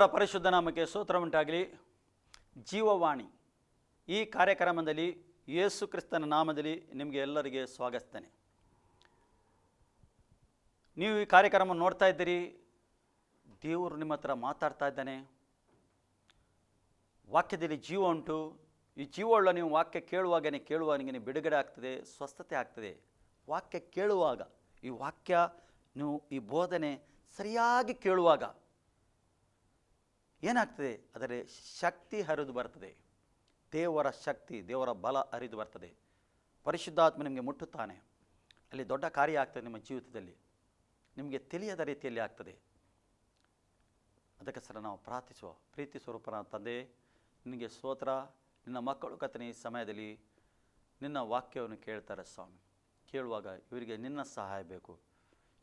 ದೇವರ ಪರಿಶುದ್ಧ ನಾಮಕ್ಕೆ ಸೂತ್ರ ಉಂಟಾಗಲಿ. ಜೀವವಾಣಿ ಈ ಕಾರ್ಯಕ್ರಮದಲ್ಲಿ ಯೇಸು ಕ್ರಿಸ್ತನ ನಾಮದಲ್ಲಿ ನಿಮಗೆ ಎಲ್ಲರಿಗೆ ಸ್ವಾಗತಿಸ್ತೇನೆ. ನೀವು ಈ ಕಾರ್ಯಕ್ರಮ ನೋಡ್ತಾ ಇದ್ದೀರಿ. ದೇವರು ನಿಮ್ಮ ಹತ್ರ ಮಾತಾಡ್ತಾ ಇದ್ದಾನೆ. ವಾಕ್ಯದಲ್ಲಿ ಜೀವ ಉಂಟು. ಈ ಜೀವವುಳ್ಳ ನೀವು ವಾಕ್ಯ ಕೇಳುವಾಗನೇ ಕೇಳುವಾಗ ನಿಮಗೆ ಬಿಡುಗಡೆ ಆಗ್ತದೆ, ಸ್ವಸ್ಥತೆ ಆಗ್ತದೆ. ವಾಕ್ಯ ಕೇಳುವಾಗ, ಈ ವಾಕ್ಯ ನೀವು ಈ ಬೋಧನೆ ಸರಿಯಾಗಿ ಕೇಳುವಾಗ ಏನಾಗ್ತದೆ? ಅದರ ಶಕ್ತಿ ಹರಿದು ಬರ್ತದೆ. ದೇವರ ಶಕ್ತಿ, ದೇವರ ಬಲ ಹರಿದು ಬರ್ತದೆ. ಪರಿಶುದ್ಧಾತ್ಮ ನಿಮಗೆ ಮುಟ್ಟುತ್ತಾನೆ. ಅಲ್ಲಿ ದೊಡ್ಡ ಕಾರ್ಯ ಆಗ್ತದೆ ನಿಮ್ಮ ಜೀವಿತದಲ್ಲಿ. ನಿಮಗೆ ತಿಳಿಯದ ರೀತಿಯಲ್ಲಿ ಆಗ್ತದೆ. ಅದಕ್ಕೆ ಸರ ನಾವು ಪ್ರಾರ್ಥಿಸುವ. ಪ್ರೀತಿ ಸ್ವರೂಪನ ತಂದೆ, ನಿನಗೆ ಸ್ತೋತ್ರ. ನಿನ್ನ ಮಕ್ಕಳು ಕಥನೆ ಈ ಸಮಯದಲ್ಲಿ ನಿನ್ನ ವಾಕ್ಯವನ್ನು ಕೇಳ್ತಾರೆ ಸ್ವಾಮಿ. ಕೇಳುವಾಗ ಇವರಿಗೆ ನಿನ್ನ ಸಹಾಯ ಬೇಕು.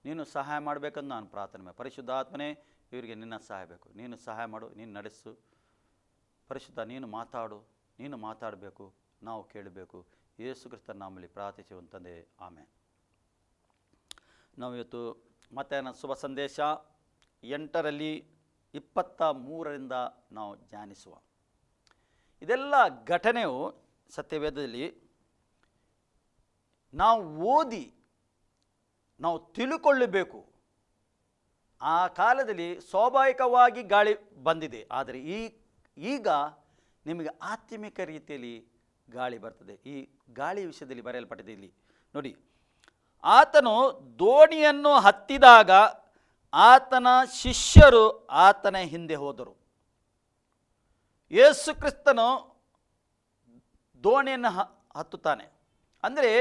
ನೀನು ಸಹಾಯ ಮಾಡಬೇಕಂದು ನಾನು ಪ್ರಾರ್ಥನೆ ಪರಿಶುದ್ಧ ಪರಿಶುದ್ಧಾತ್ಮನೇ ಇವರಿಗೆ ನಿನ್ನ ಸಹಾಯ ಬೇಕು. ನೀನು ಸಹಾಯ ಮಾಡು, ನೀನು ನಡೆಸು. ಪರಿಶುದ್ಧ, ನೀನು ಮಾತಾಡು, ನೀನು ಮಾತಾಡಬೇಕು, ನಾವು ಕೇಳಬೇಕು. ಯೇಸು ಕ್ರಿಸ್ತನ ನಾಮಲ್ಲಿ ಪ್ರಾರ್ಥಿಸುವಂತಂದೆ ಆಮೆ ನಾವು ಇವತ್ತು ನನ್ನ ಶುಭ ಸಂದೇಶ ಎಂಟರಲ್ಲಿ ಇಪ್ಪತ್ತ ಮೂರರಿಂದ ನಾವು ಧ್ಯಾನಿಸುವ. ಇದೆಲ್ಲ ಘಟನೆಯು ಸತ್ಯವೇದದಲ್ಲಿ ನಾವು ಓದಿ, ನಾವು ತಿಳುಕೊಳ್ಳಬೇಕು ಆ ಕಾಲದಲ್ಲಿ ಸ್ವಾಭಾವಿಕವಾಗಿ ಗಾಳಿ ಬಂದಿದೆ. ಆದರೆ ಈ, ಈಗ ನಿಮಗೆ ಆತ್ಮಿಕ ರೀತಿಯಲ್ಲಿ ಗಾಳಿ ಬರ್ತದೆ. ಈ ಗಾಳಿ ವಿಷಯದಲ್ಲಿ ಬರೆಯಲ್ಪಟ್ಟಿದೆ ಇಲ್ಲಿ. ನೋಡಿ, ಆತನು ದೋಣಿಯನ್ನು ಹತ್ತಿದಾಗ ಆತನ ಶಿಷ್ಯರು ಆತನ ಹಿಂದೆ ಹೋದರು. ಯೇಸು ಕ್ರಿಸ್ತನು ದೋಣಿಯನ್ನು ಹತ್ತುತ್ತಾನೆ. ಅಂದರೆ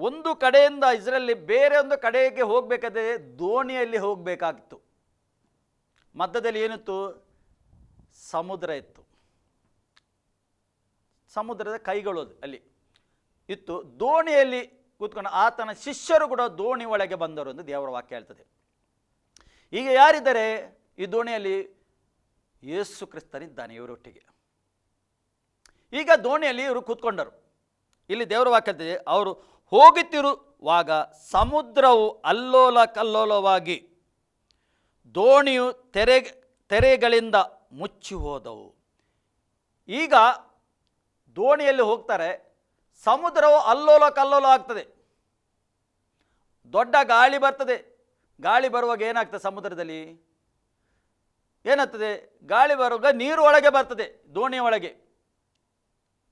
ಒಂದು ಕಡೆಯಿಂದ ಇಸ್ರೇಲಿ ಬೇರೆ ಒಂದು ಕಡೆಗೆ ಹೋಗಬೇಕಾದ್ರೆ ದೋಣಿಯಲ್ಲಿ ಹೋಗಬೇಕಾಗಿತ್ತು. ಮಧ್ಯದಲ್ಲಿ ಏನಿತ್ತು? ಸಮುದ್ರ ಇತ್ತು. ಸಮುದ್ರದ ಕೈಗಳು ಅಲ್ಲಿ ಇತ್ತು. ದೋಣಿಯಲ್ಲಿ ಕೂತ್ಕೊಂಡು ಆತನ ಶಿಷ್ಯರು ಕೂಡ ದೋಣಿ ಒಳಗೆ ಬಂದರು ಎಂದು ದೇವರ ವಾಕ್ಯ ಹೇಳ್ತದೆ. ಈಗ ಯಾರಿದ್ದಾರೆ? ಈ ದೋಣಿಯಲ್ಲಿ ಯೇಸು ಕ್ರಿಸ್ತನಿದ್ದಾನೆ ಇವರೊಟ್ಟಿಗೆ. ಈಗ ದೋಣಿಯಲ್ಲಿ ಇವರು ಕೂತ್ಕೊಂಡರು. ಇಲ್ಲಿ ದೇವರ ವಾಕ್ಯ ಹೇಳ್ತದೆ, ಅವರು ಹೋಗುತ್ತಿರುವಾಗ ಸಮುದ್ರವು ಅಲ್ಲೋಲ ಕಲ್ಲೋಲವಾಗಿ ದೋಣಿಯು ತೆರೆ, ತೆರೆಗಳಿಂದ ಮುಚ್ಚಿ ಹೋದವು. ಈಗ ದೋಣಿಯಲ್ಲಿ ಹೋಗ್ತಾರೆ, ಸಮುದ್ರವು ಅಲ್ಲೋಲ ಕಲ್ಲೋಲ ಆಗ್ತದೆ. ದೊಡ್ಡ ಗಾಳಿ ಬರ್ತದೆ. ಗಾಳಿ ಬರುವಾಗ ಏನಾಗ್ತದೆ ಸಮುದ್ರದಲ್ಲಿ? ಏನಾಗ್ತದೆ? ಗಾಳಿ ಬರುವಾಗ ನೀರು ಒಳಗೆ ಬರ್ತದೆ ದೋಣಿಯ ಒಳಗೆ.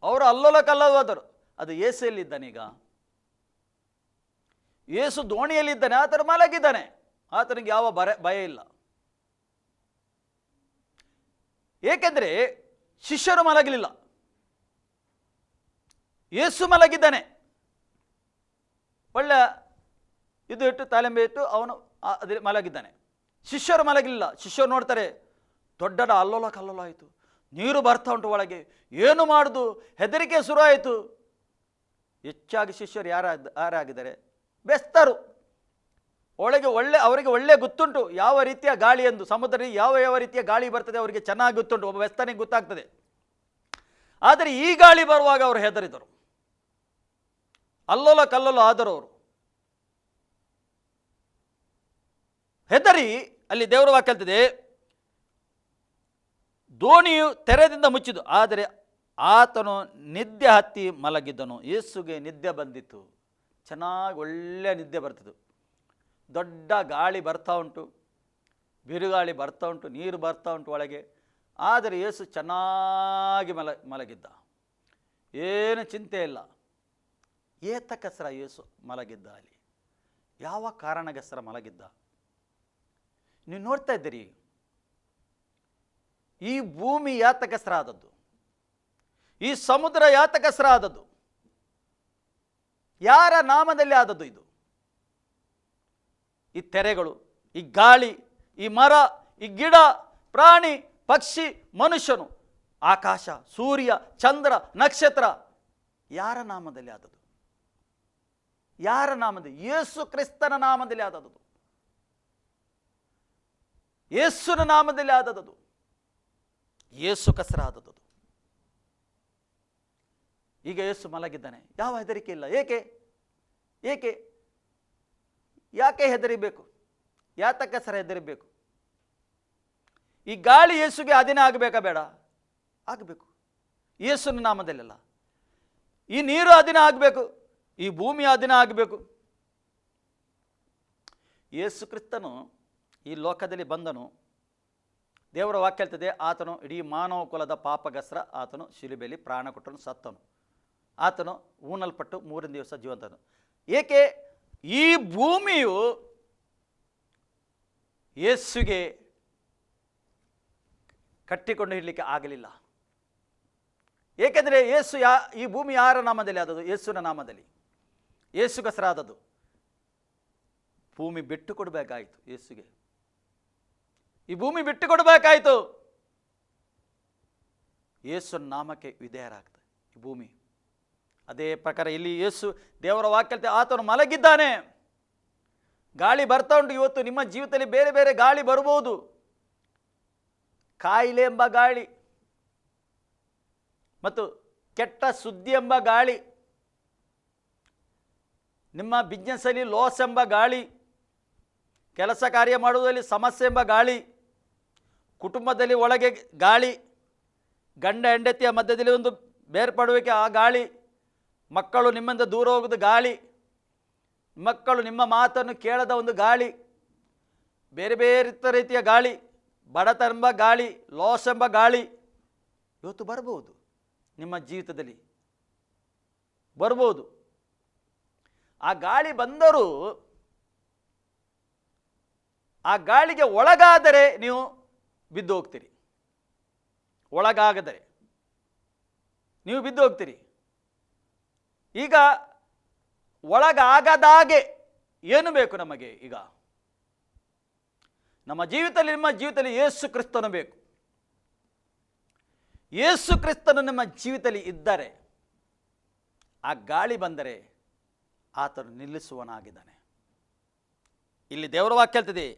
ಅವರು ಅಲ್ಲೋಲ ಕಲ್ಲೋಲ ಹೋದರು. ಅದು ಏಸೆಯಲ್ಲಿದ್ದಾನೀಗ ಏಸು ದೋಣಿಯಲ್ಲಿದ್ದಾನೆ, ಆತನು ಮಲಗಿದ್ದಾನೆ. ಆತನಿಗೆ ಯಾವ ಬರ, ಭಯ ಇಲ್ಲ. ಏಕೆಂದರೆ ಶಿಷ್ಯರು ಮಲಗಲಿಲ್ಲ. ಏಸು ಮಲಗಿದ್ದಾನೆ. ಒಳ್ಳೆ ಇದು ಇಟ್ಟು ತಾಲೆಂಬೆ ಇಟ್ಟು ಅವನು ಅದೇ ಮಲಗಿದ್ದಾನೆ. ಶಿಷ್ಯರು ಮಲಗಲಿಲ್ಲ. ಶಿಷ್ಯರು ನೋಡ್ತಾರೆ ದೊಡ್ಡಡ ಅಲ್ಲೋಲ ಕಲ್ಲೋಲ ಆಯಿತು. ನೀರು ಬರ್ತಾ ಉಂಟು ಒಳಗೆ. ಏನು ಮಾಡುದು? ಹೆದರಿಕೆ ಶುರು ಆಯಿತು. ಹೆಚ್ಚಾಗಿ ಶಿಷ್ಯರು ಯಾರ, ಯಾರಾಗಿದ್ದಾರೆ? ಬೆಸ್ತರು. ಒಳಗೆ ಒಳ್ಳೆ, ಅವರಿಗೆ ಒಳ್ಳೆ ಗೊತ್ತುಂಟು. ಯಾವ ರೀತಿಯ ಗಾಳಿ ಎಂದು. ಸಮುದ್ರ ಯಾವ ಯಾವ ರೀತಿಯ ಗಾಳಿ ಬರ್ತದೆ ಅವರಿಗೆ ಚೆನ್ನಾಗಿ ಗೊತ್ತುಂಟು. ಒಬ್ಬ ಬೆಸ್ತನಿಗೆ ಗೊತ್ತಾಗ್ತದೆ. ಆದರೆ ಈ ಗಾಳಿ ಬರುವಾಗ ಅವರು ಹೆದರಿದರು. ಅಲ್ಲೋಲ ಕಲ್ಲೋಲ ಆದರು ಅವರು. ಹೆದರಿ ಅಲ್ಲಿ ದೇವರ ವಾಕ್ಯ ಹೇಳ್ತದೆ, ದೋಣಿಯು ತೆರೆದಿಂದ ಮುಚ್ಚಿದು ಆದರೆ ಆತನು ನಿದ್ದೆ ಹತ್ತಿ ಮಲಗಿದ್ದನು ಯೇಸುಗೆ ನಿದ್ದೆ ಬಂದಿತ್ತು ಚೆನ್ನಾಗಿ ಒಳ್ಳೆಯ ನಿದ್ದೆ ಬರ್ತದೆ. ದೊಡ್ಡ ಗಾಳಿ ಬರ್ತಾ ಉಂಟು. ಬಿರುಗಾಳಿ ಬರ್ತಾ ಉಂಟು, ನೀರು ಬರ್ತಾ ಉಂಟು ಒಳಗೆ. ಆದರೆ ಯೇಸು ಚೆನ್ನಾಗಿ ಮಲ, ಮಲಗಿದ್ದ. ಏನು ಚಿಂತೆ ಇಲ್ಲ. ಏತಕಸರ ಯೇಸು ಮಲಗಿದ್ದ ಅಲ್ಲಿ? ಯಾವ ಕಾರಣಗಸರ ಮಲಗಿದ್ದ? ನೀವು ನೋಡ್ತಾ ಇದ್ದೀರಿ. ಈ ಭೂಮಿ ಯಾತಕಸರ ಆದದ್ದು? ಈ ಸಮುದ್ರ ಯಾತಕಸರ ಆದದ್ದು? ಯಾರ ನಾಮದಲ್ಲಿ ಆದದ್ದು ಇದು? ಈ ತೆರೆಗಳು, ಈ ಗಾಳಿ, ಈ ಮರ, ಈ ಗಿಡ, ಪ್ರಾಣಿ, ಪಕ್ಷಿ, ಮನುಷ್ಯನು, ಆಕಾಶ, ಸೂರ್ಯ, ಚಂದ್ರ, ನಕ್ಷತ್ರ ಯಾರ ನಾಮದಲ್ಲಿ ಆದದ್ದು? ಯಾರ ನಾಮದಲ್ಲಿ? ಯೇಸು ಕ್ರಿಸ್ತನ ನಾಮದಲ್ಲಿ ಆದದ್ದು. ಯೇಸುನ ನಾಮದಲ್ಲಿ ಆದದ್ದು. ಯೇಸು ಕಸರ ಆದದ್ದು ಈಗ ಯೇಸು ಮಲಗಿದ್ದಾನೆ. ಯಾವ ಹೆದರಿಕೆ ಇಲ್ಲ. ಏಕೆ? ಏಕೆ? ಯಾಕೆ ಹೆದರಿಬೇಕು? ಯಾತಕ್ಕೆ ಸರ ಹೆದರಿಬೇಕು? ಈ ಗಾಳಿ ಯೇಸುಗೆ ಅಧೀನ ಆಗಬೇಕಾ ಬೇಡ? ಆಗಬೇಕು. ಯೇಸುನ ನಾಮದಲ್ಲೆಲ್ಲ. ಈ ನೀರು ಅಧೀನ ಆಗಬೇಕು. ಈ ಭೂಮಿ ಅಧೀನ ಆಗಬೇಕು. ಯೇಸು ಕ್ರಿಸ್ತನು ಈ ಲೋಕದಲ್ಲಿ ಬಂದನು. ದೇವರ ವಾಕ್ಯ ಹೇಳ್ತದೆ, ಆತನು ಇಡೀ ಮಾನವ ಕುಲದ ಪಾಪಗಸ್ರ ಆತನು ಶಿಲುಬೆಯಲ್ಲಿ ಪ್ರಾಣ ಕೊಟ್ಟನು, ಸತ್ತನು. ಆತನು ಊನಲ್ಪಟ್ಟು ಮೂರನೇ ದಿವಸ ಜೀವಂತನು. ಏಕೆ? ಈ ಭೂಮಿಯು ಯೇಸುಗೆ ಕಟ್ಟಿಕೊಂಡು ಇರಲಿಕ್ಕೆ ಆಗಲಿಲ್ಲ. ಏಕೆಂದರೆ ಯೇಸು ಯಾ, ಈ ಭೂಮಿ ಯಾರ ನಾಮದಲ್ಲಿ ಆದದ್ದು? ಯೇಸುನ ನಾಮದಲ್ಲಿ. ಯೇಸುಗಸರಾದದು ಭೂಮಿ ಬಿಟ್ಟು ಕೊಡಬೇಕಾಯಿತು ಯೇಸುಗೆ. ಈ ಭೂಮಿ ಬಿಟ್ಟು ಕೊಡಬೇಕಾಯಿತು. ಯೇಸು ನಾಮಕ್ಕೆ ವಿಧೇಯರಾಗ್ತದೆ ಈ ಭೂಮಿ. ಅದೇ ಪ್ರಕಾರ ಇಲ್ಲಿ ಯೇಸು ದೇವರ ವಾಕ್ಯತೆ ಆತನು ಮಲಗಿದ್ದಾನೆ. ಗಾಳಿ ಬರ್ತಾ ಉಂಟು ಇವತ್ತು, ನಿಮ್ಮ ಜೀವಿತದಲ್ಲಿ ಬೇರೆ ಬೇರೆ ಗಾಳಿ ಬರ್ಬೋದು ಕಾಯಿಲೆ ಎಂಬ ಗಾಳಿ ಮತ್ತು ಕೆಟ್ಟ ಸುದ್ದಿ ಎಂಬ ಗಾಳಿ, ನಿಮ್ಮ ಬಿಸ್ನೆಸ್ಸಲ್ಲಿ ಲಾಸ್ ಎಂಬ ಗಾಳಿ, ಕೆಲಸ ಕಾರ್ಯ ಮಾಡುವುದರಲ್ಲಿ ಸಮಸ್ಯೆ ಎಂಬ ಗಾಳಿ, ಕುಟುಂಬದಲ್ಲಿ ಒಳಗೆ ಗಾಳಿ, ಗಂಡ ಹೆಂಡತಿಯ ಮಧ್ಯದಲ್ಲಿ ಒಂದು ಬೇರ್ಪಡುವಿಕೆ ಆ ಗಾಳಿ ಮಕ್ಕಳು ನಿಮ್ಮಿಂದ ದೂರ ಹೋಗೋದು ಗಾಳಿ. ಮಕ್ಕಳು ನಿಮ್ಮ ಮಾತನ್ನು ಕೇಳದ ಒಂದು ಗಾಳಿ. ಬೇರೆ ಬೇರೆ ರೀತಿಯ ಗಾಳಿ ಬಡತನ ಎಂಬ ಗಾಳಿ ಲಾಸ್ ಎಂಬ ಗಾಳಿ. ಇವತ್ತು ಬರ್ಬೋದು ನಿಮ್ಮ ಜೀವಿತದಲ್ಲಿ. ಬರ್ಬೋದು ಆ ಗಾಳಿ ಬಂದರೂ ಆ ಗಾಳಿಗೆ ಒಳಗಾದರೆ ನೀವು ಬಿದ್ದು ಹೋಗ್ತೀರಿ ಒಳಗಾಗದರೆ. ನೀವು ಬಿದ್ದು ಹೋಗ್ತೀರಿ ಈಗ ಒಳಗಾಗದಾಗೆ ಏನು ಬೇಕು ನಮಗೆ ಈಗ? ನಮ್ಮ ಜೀವಿತದಲ್ಲಿ, ನಿಮ್ಮ ಜೀವಿತದಲ್ಲಿ ಯೇಸು ಕ್ರಿಸ್ತನು ಬೇಕು. ಯೇಸು ಕ್ರಿಸ್ತನು ನಮ್ಮ ಜೀವಿತದಲ್ಲಿ ಇದ್ದರೆ, ಆ ಗಾಳಿ ಬಂದರೆ ಆತನು ನಿಲ್ಲಿಸುವನಾಗಿದ್ದಾನೆ ಇಲ್ಲಿ ದೇವರ ವಾಕ್ಯ ಹೇಳ್ತಿದೆ,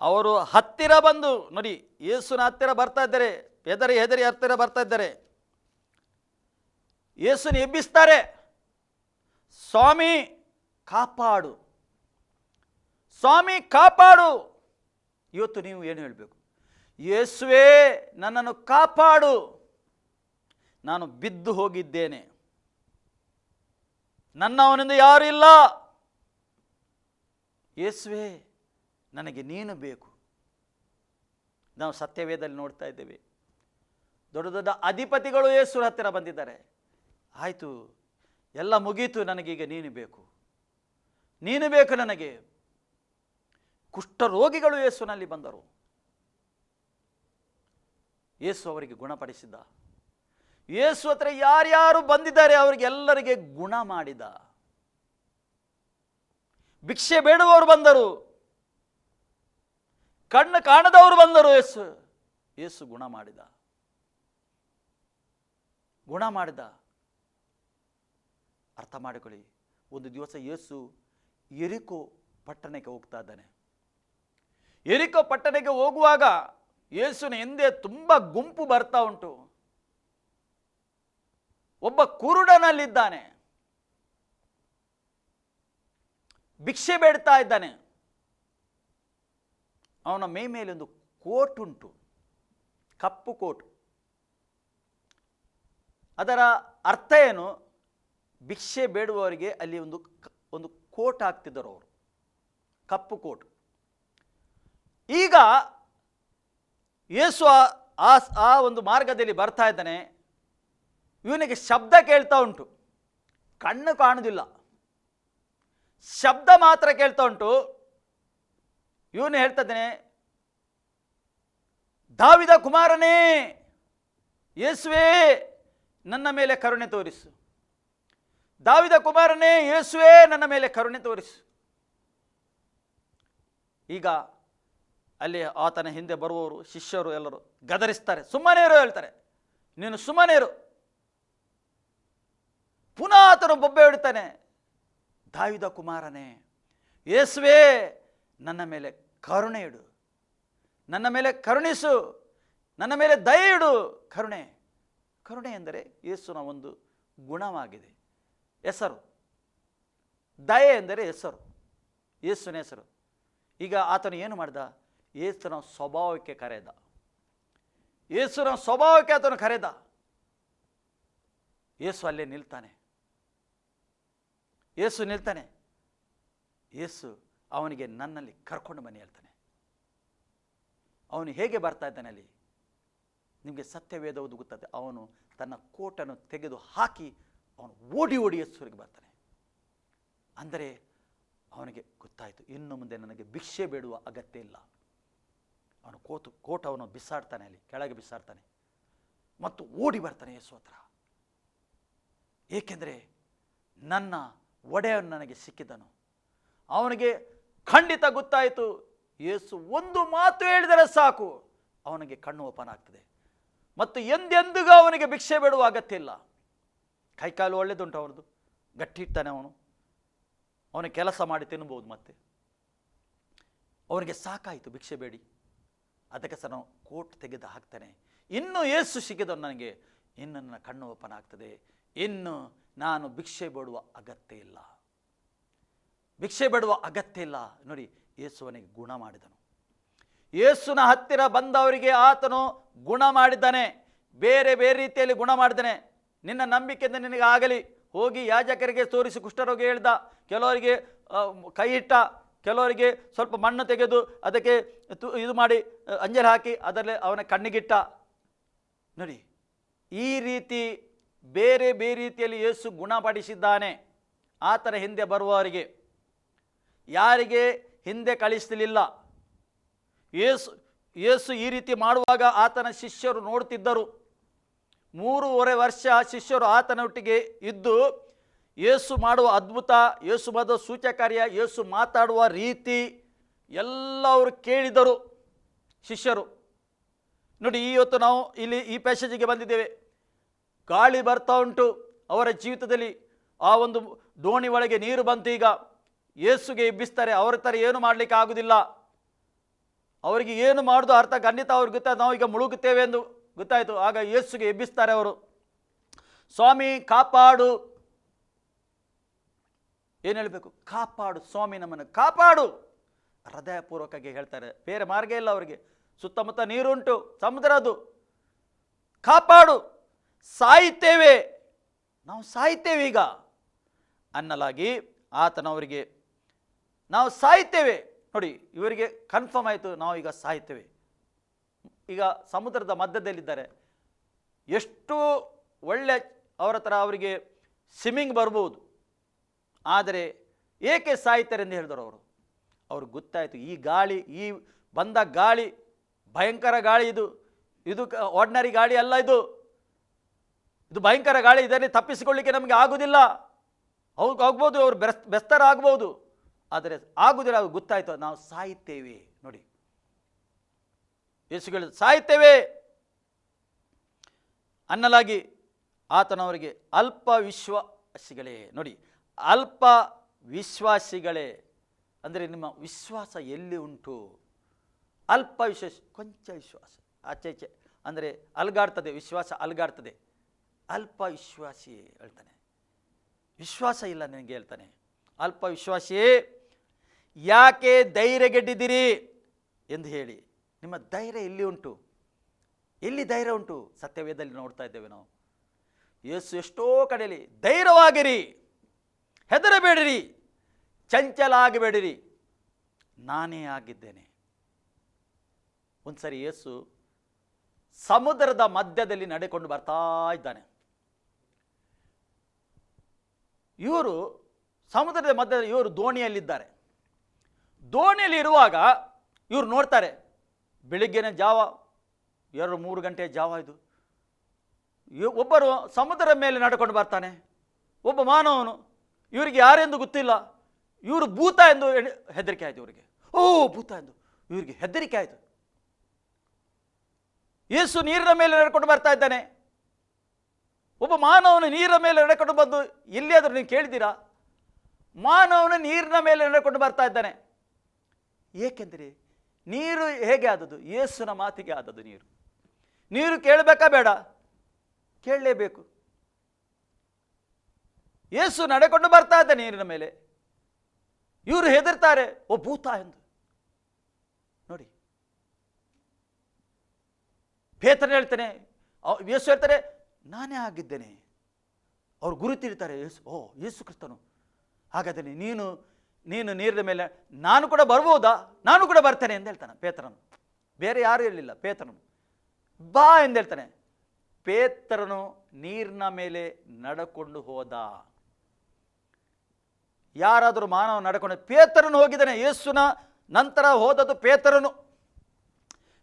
ಅವರು ಹತ್ತಿರ ಬಂದು, ನೋಡಿ, ಯೇಸುನ ಹತ್ತಿರ ಬರ್ತಾ ಇದ್ದಾರೆ, ಹೆದರಿ ಹೆದರಿ ಹತ್ತಿರ ಬರ್ತಾ ಇದ್ದಾರೆ. ಯೇಸುನ ಎಬ್ಬಿಸ್ತಾರೆ. ಸ್ವಾಮಿ, ಕಾಪಾಡು. ಸ್ವಾಮಿ, ಕಾಪಾಡು. ಇವತ್ತು ನೀವು ಏನು ಹೇಳಬೇಕು? ಯೇಸುವೇ, ನನ್ನನ್ನು ಕಾಪಾಡು. ನಾನು ಬಿದ್ದು ಹೋಗಿದ್ದೇನೆ. ನನ್ನವನಿಂದ ಯಾರೂ ಇಲ್ಲ. ಯೇಸುವೆ, ನನಗೆ ನೀನು ಬೇಕು. ನಾವು ಸತ್ಯವೇದಲ್ಲಿ ನೋಡ್ತಾ ಇದ್ದೇವೆ. ದೊಡ್ಡ ದೊಡ್ಡ ಅಧಿಪತಿಗಳು ಯೇಸುರ ಹತ್ತಿರ ಬಂದಿದ್ದಾರೆ. ಆಯಿತು ಎಲ್ಲ ಮುಗೀತು, ನನಗೀಗ ನೀನು ಬೇಕು. ನೀನು ಬೇಕು ನನಗೆ. ಕುಷ್ಠರೋಗಿಗಳು ಯೇಸುನಲ್ಲಿ ಬಂದರು. ಯೇಸು ಅವರಿಗೆ ಗುಣಪಡಿಸಿದ. ಯೇಸು ಹತ್ರ ಯಾರ್ಯಾರು ಬಂದಿದ್ದಾರೆ, ಅವರಿಗೆಲ್ಲರಿಗೆ ಗುಣ ಮಾಡಿದ. ಭಿಕ್ಷೆ ಬೇಡುವವರು ಬಂದರು. ಕಣ್ಣು ಕಾಣದವರು ಬಂದರು, ಯೇಸು ಯೇಸು ಗುಣ ಮಾಡಿದ. ಗುಣ ಮಾಡಿದ. ಅರ್ಥ ಮಾಡಿಕೊಳ್ಳಿ. ಒಂದು ದಿವಸ ಯೇಸು ಎರಿಕೋ ಪಟ್ಟಣಕ್ಕೆ ಹೋಗ್ತಾ ಇದ್ದಾನೆ. ಎರಿಕೋ ಪಟ್ಟಣಕ್ಕೆ ಹೋಗುವಾಗ ಯೇಸುನ ಹಿಂದೆ ತುಂಬ ಗುಂಪು ಬರ್ತಾ ಉಂಟು. ಒಬ್ಬ ಕುರುಡನಲ್ಲಿದ್ದಾನೆ. ಭಿಕ್ಷೆ ಬೇಡ್ತಾ ಇದ್ದಾನೆ. ಅವನ ಮೈ ಮೇಲೆ ಒಂದು ಕೋಟ್ ಉಂಟು. ಕಪ್ಪು ಕೋಟ್. ಅದರ ಅರ್ಥ ಏನು? ಭಿಕ್ಷೆ ಬೇಡುವವರಿಗೆ ಅಲ್ಲಿ ಒಂದು ಒಂದು ಕೋಟ್ ಹಾಕ್ತಿದ್ದರು ಅವರು. ಕಪ್ಪು ಕೋಟ್. ಈಗ ಯೇಸು ಆ- ಆ ಒಂದು ಮಾರ್ಗದಲ್ಲಿ ಬರ್ತಾ ಇದ್ದಾನೆ. ಇವನಿಗೆ ಶಬ್ದ ಕೇಳ್ತಾ ಉಂಟು. ಕಣ್ಣು ಕಾಣುವುದಿಲ್ಲ ಶಬ್ದ ಮಾತ್ರ ಕೇಳ್ತಾ ಉಂಟು. ಇವನು ಹೇಳ್ತಾ ಇದ್ದಾನೆ, ದಾವಿದ ಕುಮಾರನೇ, ಯೇಸುವೆ, ನನ್ನ ಮೇಲೆ ಕರುಣೆ ತೋರಿಸು. ದಾವಿದ ಕುಮಾರನೇ, ಯೇಸುವೆ, ನನ್ನ ಮೇಲೆ ಕರುಣೆ ತೋರಿಸು. ಈಗ ಅಲ್ಲಿ ಆತನ ಹಿಂದೆ ಬರುವವರು, ಶಿಷ್ಯರು ಎಲ್ಲರೂ ಗದರಿಸ್ತಾರೆ. ಸುಮ್ಮನೆ ಇರು ಹೇಳ್ತಾರೆ, ನೀನು ಸುಮ್ಮನೆ ಇರು ಪುನಃ ಆತನು ಬೊಬ್ಬೆ ಹೊಡಿತಾನೆ, ದಾವಿದ ಕುಮಾರನೇ, ಯೇಸುವೆ, ನನ್ನ ಮೇಲೆ ಕರುಣೆ ಇಡು. ನನ್ನ ಮೇಲೆ ಕರುಣಿಸು. ನನ್ನ ಮೇಲೆ ದಯ ಇಡು. ಕರುಣೆ ಕರುಣೆ ಎಂದರೆ ಯೇಸುನ ಒಂದು ಗುಣವಾಗಿದೆ. ಹೆಸರು. ದಯೆ ಎಂದರೆ ಹೆಸರು. ಯೇಸುನ ಹೆಸರು. ಈಗ ಆತನು ಏನು ಮಾಡಿದ? ಯೇಸುನ ಸ್ವಭಾವಕ್ಕೆ ಕರೆದ. ಯೇಸುನ ಸ್ವಭಾವಕ್ಕೆ ಆತನು ಕರೆದ. ಯೇಸು ಅಲ್ಲೇ ನಿಲ್ತಾನೆ. ಯೇಸು ನಿಲ್ತಾನೆ. ಯೇಸು ಅವನಿಗೆ ನನ್ನಲ್ಲಿ ಕರ್ಕೊಂಡು ಬನ್ನಿ ಹೇಳ್ತಾನೆ. ಅವನು ಹೇಗೆ ಬರ್ತಾ ಇದ್ದಾನೆ ಅಲ್ಲಿ? ನಿಮಗೆ ಸತ್ಯವೇದ ಗೊತ್ತದೆ ಅವನು ತನ್ನ ಕೋಟನ್ನು ತೆಗೆದು ಹಾಕಿ ಅವನು ಓಡಿ ಓಡಿ ಯೇಸುವಿಗೆ ಬರ್ತಾನೆ. ಅಂದರೆ ಅವನಿಗೆ ಗೊತ್ತಾಯಿತು, ಇನ್ನು ಮುಂದೆ ನನಗೆ ಭಿಕ್ಷೆ ಬೇಡುವ ಅಗತ್ಯ ಇಲ್ಲ. ಅವನು ಕೋತು, ಕೋಟವನ್ನು ಬಿಸಾಡ್ತಾನೆ ಅಲ್ಲಿ, ಕೆಳಗೆ ಬಿಸಾಡ್ತಾನೆ. ಮತ್ತು ಓಡಿ ಬರ್ತಾನೆ ಯೇಸು ಹತ್ರ. ಏಕೆಂದರೆ ನನ್ನ ಒಡೆಯನು ನನಗೆ ಸಿಕ್ಕಿದ್ದನು ಅವನಿಗೆ ಖಂಡಿತ ಗೊತ್ತಾಯಿತು, ಯೇಸು ಒಂದು ಮಾತು ಹೇಳಿದರೆ ಸಾಕು, ಅವನಿಗೆ ಕಣ್ಣು ಓಪನ್ ಆಗ್ತದೆ. ಮತ್ತು ಎಂದೆಂದಿಗೂ ಅವನಿಗೆ ಭಿಕ್ಷೆ ಬೇಡುವ ಅಗತ್ಯ ಇಲ್ಲ. ಕೈಕಾಲು ಒಳ್ಳೆದುಂಟು ಅವನದು ಗಟ್ಟಿ ಇರ್ತಾನೆ ಅವನು. ಅವನ ಕೆಲಸ ಮಾಡಿ ತಿನ್ಬೋದು ಮತ್ತೆ. ಅವನಿಗೆ ಸಾಕಾಯಿತು, ಭಿಕ್ಷೆ ಬೇಡಿ. ಅದಕ್ಕೆ ಸಹ ನಾವು ಕೋಟ್ ತೆಗೆದು ಹಾಕ್ತಾನೆ. ಇನ್ನು ಏಸು ಸಿಕ್ಕಿದವನು ನನಗೆ, ಇನ್ನು ನನ್ನ ಕಣ್ಣು ಓಪನ್ ಆಗ್ತದೆ. ಇನ್ನು ನಾನು ಭಿಕ್ಷೆ ಬೇಡುವ ಅಗತ್ಯ ಇಲ್ಲ. ಭಿಕ್ಷೆ ಬೇಡುವ ಅಗತ್ಯ ಇಲ್ಲ. ನೋಡಿ ಯೇಸುವನಿಗೆ ಗುಣ ಮಾಡಿದನು. ಯೇಸುನ ಹತ್ತಿರ ಬಂದವರಿಗೆ ಆತನು ಗುಣ ಮಾಡಿದ್ದಾನೆ. ಬೇರೆ ಬೇರೆ ರೀತಿಯಲ್ಲಿ ಗುಣ ಮಾಡಿದ್ದಾನೆ. ನಿನ್ನ ನಂಬಿಕೆಯಿಂದ ನಿನಗೆ ಆಗಲಿ ಹೋಗಿ ಯಾಜಕರಿಗೆ ತೋರಿಸಿ ಕುಷ್ಠರೋಗಿ ಹೇಳ್ದ. ಕೆಲವರಿಗೆ ಕೈ ಇಟ್ಟ. ಕೆಲವರಿಗೆ ಸ್ವಲ್ಪ ಮಣ್ಣು ತೆಗೆದು ಅದಕ್ಕೆ ಇದು ಮಾಡಿ ಅಂಜಲ್ ಹಾಕಿ, ಅದರಲ್ಲಿ ಅವನ ಕಣ್ಣಿಗಿಟ್ಟ. ನೋಡಿ, ಈ ರೀತಿ ಬೇರೆ ಬೇರೆ ರೀತಿಯಲ್ಲಿ ಯೇಸು ಗುಣಪಡಿಸಿದ್ದಾನೆ. ಆತನ ಹಿಂದೆ ಬರುವವರಿಗೆ. ಯಾರಿಗೆ ಹಿಂದೆ ಕಳಿಸಲಿಲ್ಲ. ಯೇಸು ಯೇಸು ಈ ರೀತಿ ಮಾಡುವಾಗ ಆತನ ಶಿಷ್ಯರು ನೋಡ್ತಿದ್ದರು. ಮೂರುವರೆ ವರ್ಷ ಶಿಷ್ಯರು ಆತನೊಟ್ಟಿಗೆ ಇದ್ದು ಯೇಸು ಮಾಡುವ ಅದ್ಭುತ, ಯೇಸು ಮಾಡುವ ಸೂಚಕಾರ್ಯ, ಯೇಸು ಮಾತಾಡುವ ರೀತಿ ಎಲ್ಲ ಅವರು ಕೇಳಿದರು ಶಿಷ್ಯರು. ನೋಡಿ ಇವತ್ತು ನಾವು ಇಲ್ಲಿ ಈ ಪ್ಯಾಸೇಜಿಗೆ ಬಂದಿದ್ದೇವೆ. ಗಾಳಿ ಬರ್ತಾ ಉಂಟು ಅವರ ಜೀವಿತದಲ್ಲಿ. ಆ ಒಂದು ದೋಣಿ ಒಳಗೆ ನೀರು ಬಂತು ಈಗ. ಯೇಸುಗೆ ಇಬ್ಬಿಸ್ತಾರೆ ಅವರ ಥರ ಏನು ಮಾಡಲಿಕ್ಕೆ ಆಗುವುದಿಲ್ಲ ಅವರಿಗೆ ಏನು ಮಾಡೋದು ಅರ್ಥ, ಖಂಡಿತ ಅವ್ರಿಗೆ ಗೊತ್ತಾ ನಾವು ಈಗ ಮುಳುಗುತ್ತೇವೆ ಎಂದು. ಗೊತ್ತಾಯಿತು. ಆಗ ಯೇಸುಗೆ ಎಬ್ಬಿಸ್ತಾರೆ ಅವರು. ಸ್ವಾಮಿ, ಕಾಪಾಡು. ಏನು ಹೇಳಬೇಕು? ಕಾಪಾಡು ಸ್ವಾಮಿ ನಮ್ಮನ್ನು. ಕಾಪಾಡು. ಹೃದಯಪೂರ್ವಕವಾಗಿ ಹೇಳ್ತಾರೆ. ಬೇರೆ ಮಾರ್ಗ ಇಲ್ಲ ಅವರಿಗೆ. ಸುತ್ತಮುತ್ತ ನೀರುಂಟು. ಸಮುದ್ರ ಅದು. ಕಾಪಾಡು. ಸಾಯ್ತೇವೆ ನಾವು ಸಾಯ್ತೇವೆ ಈಗ. ಅನ್ನಲಾಗಿ ಆತನವರಿಗೆ ನಾವು ಸಾಯ್ತೇವೆ ನೋಡಿ, ಇವರಿಗೆ ಕನ್ಫರ್ಮ್ ಆಯಿತು. ನಾವು ಈಗ ಸಾಯ್ತೇವೆ ಈಗ ಸಮುದ್ರದ ಮಧ್ಯದಲ್ಲಿದ್ದಾರೆ. ಎಷ್ಟು ಒಳ್ಳೆ ಅವರ ಥರ ಅವರಿಗೆ ಸ್ವಿಮ್ಮಿಂಗ್ ಬರ್ಬೋದು. ಆದರೆ ಏಕೆ ಸಾಯ್ತಾರೆ ಎಂದು ಹೇಳಿದರು ಅವರು. ಅವ್ರಿಗೆ ಗೊತ್ತಾಯಿತು, ಈ ಗಾಳಿ, ಈ ಬಂದ ಗಾಳಿ, ಭಯಂಕರ ಗಾಳಿ ಇದು. ಇದು ಆರ್ಡಿನರಿ ಗಾಳಿ ಅಲ್ಲ ಇದು. ಇದು ಭಯಂಕರ ಗಾಳಿ, ಇದರಲ್ಲಿ ತಪ್ಪಿಸಿಕೊಳ್ಳಿಕ್ಕೆ ನಮಗೆ ಆಗುವುದಿಲ್ಲ ಅವ್ರಿಗೆ ಆಗ್ಬೋದು, ಅವ್ರು ಬೆಸ್ ಬೆಸ್ತರ ಆಗ್ಬೋದು ಆದರೆ ಆಗುವುದಿಲ್ಲ ಅವ್ರಿಗೆ ಗೊತ್ತಾಯ್ತು, ನಾವು ಸಾಯ್ತೇವೆ. ನೋಡಿ. ಯೇಸುಗಳು ಸಾಯ್ತೇವೆ ಅನ್ನಲಾಗಿ ಆತನವರಿಗೆ ಅಲ್ಪ ವಿಶ್ವಾಸಿಗಳೇ. ನೋಡಿ, ಅಲ್ಪ ವಿಶ್ವಾಸಿಗಳೇ. ಅಂದರೆ ನಿಮ್ಮ ವಿಶ್ವಾಸ ಎಲ್ಲಿ ಉಂಟು? ಅಲ್ಪ ವಿಶ್ವಾಸ, ಕೊಂಚ ವಿಶ್ವಾಸ. ಆಚೆ, ಈಚೆ. ಅಂದರೆ ಅಲ್ಗಾಡ್ತದೆ, ವಿಶ್ವಾಸ ಅಲ್ಗಾಡ್ತದೆ. ಅಲ್ಪ ವಿಶ್ವಾಸಿ ಹೇಳ್ತಾನೆ. ವಿಶ್ವಾಸ ಇಲ್ಲ ನಿನಗೆ ಹೇಳ್ತಾನೆ. ಅಲ್ಪ ವಿಶ್ವಾಸಿಯೇ, ಯಾಕೆ ಧೈರ್ಯಗೆಡ್ಡಿದ್ದೀರಿ ಎಂದು ಹೇಳಿ. ನಿಮ್ಮ ಧೈರ್ಯ ಎಲ್ಲಿ ಉಂಟು. ಎಲ್ಲಿ ಧೈರ್ಯ ಉಂಟು. ಸತ್ಯವೇದಲ್ಲಿ ನೋಡ್ತಾ ಇದ್ದೇವೆ ನಾವು. ಯೇಸು ಎಷ್ಟೋ ಕಡೆಯಲ್ಲಿ, ಧೈರ್ಯವಾಗಿರಿ, ಹೆದರಬೇಡಿರಿ ಚಂಚಲ ಆಗಬೇಡಿರಿ ನಾನೇ ಆಗಿದ್ದೇನೆ. ಒಂದ್ಸರಿ ಯೇಸು ಸಮುದ್ರದ ಮಧ್ಯದಲ್ಲಿ ನಡೆಕೊಂಡು ಬರ್ತಾ ಇದ್ದಾನೆ. ಇವರು ಸಮುದ್ರದ ಮಧ್ಯದಲ್ಲಿ, ಇವರು ದೋಣಿಯಲ್ಲಿದ್ದಾರೆ. ದೋಣಿಯಲ್ಲಿ ಇರುವಾಗ ಇವರು ನೋಡ್ತಾರೆ ಬೆಳಿಗ್ಗೆನ ಜಾವ, ಎರಡು ಮೂರು ಗಂಟೆ ಜಾವ ಇದು. ಒಬ್ಬರು ಸಮುದ್ರ ಮೇಲೆ ನಡ್ಕೊಂಡು ಬರ್ತಾನೆ. ಒಬ್ಬ ಮಾನವನು, ಇವರಿಗೆ ಯಾರೆಂದು ಗೊತ್ತಿಲ್ಲ. ಇವರು ಭೂತ ಎಂದು ಹೆದರಿಕೆ ಆಯಿತು ಇವರಿಗೆ. ಓ, ಭೂತ ಎಂದು ಇವರಿಗೆ ಹೆದರಿಕೆ ಆಯಿತು. ಯೇಸು ನೀರಿನ ಮೇಲೆ ನಡ್ಕೊಂಡು ಬರ್ತಾ ಇದ್ದಾನೆ. ಒಬ್ಬ ಮಾನವನು ನೀರಿನ ಮೇಲೆ ನಡ್ಕೊಂಡು ಬಂದು ಎಲ್ಲಿಯಾದರೂ ನೀವು ಕೇಳಿದ್ದೀರಾ? ಮಾನವನು ನೀರಿನ ಮೇಲೆ ನಡ್ಕೊಂಡು ಬರ್ತಾ ಇದ್ದಾನೆ. ಏಕೆಂದರೆ ನೀರು ಹೇಗೆ ಆದದ್ದು? ಯೇಸುನ ಮಾತಿಗೆ ಆದದ್ದು ನೀರು. ನೀರು ಕೇಳಬೇಕಾ ಬೇಡ? ಕೇಳಲೇಬೇಕು. ಯೇಸು ನಡೆಕೊಂಡು ಬರ್ತಾ ಇದ್ದ ನೀರಿನ ಮೇಲೆ. ಇವರು ಹೆದರ್ತಾರೆ, ಓ ಭೂತ ಎಂದು. ನೋಡಿ. ಪೇತ್ರನ ಹೇಳ್ತಾನೆ ಯೇಸು ಹೇಳ್ತಾರೆ ನಾನೇ ಆಗಿದ್ದೇನೆ. ಅವ್ರು ಗುರುತಿರ್ತಾರೆ, ಯೇಸು, ಓ, ಯೇಸು ಕ್ರಿಸ್ತನು. ಹಾಗಾದರೆ ನೀನು ನೀನು ನೀರಿನ ಮೇಲೆ, ನಾನು ಕೂಡ ಬರ್ಬೋದಾ? ನಾನು ಕೂಡ ಬರ್ತೇನೆ ಎಂದು ಹೇಳ್ತಾನೆ ಪೇತ್ರನು. ಬೇರೆ ಯಾರೂ ಇರಲಿಲ್ಲ, ಪೇತ್ರನು. ಬಾ ಎಂದು ಹೇಳ್ತಾನೆ. ಪೇತ್ರನು ನೀರಿನ ಮೇಲೆ ನಡ್ಕೊಂಡು ಹೋದ. ಯಾರಾದರೂ ಮಾನವ ನಡ್ಕೊಂಡು, ಪೇತ್ರನು ಹೋಗಿದ್ದಾನೆ, ಯೇಸುನ ನಂತರ ಹೋದದ್ದು ಪೇತ್ರನು.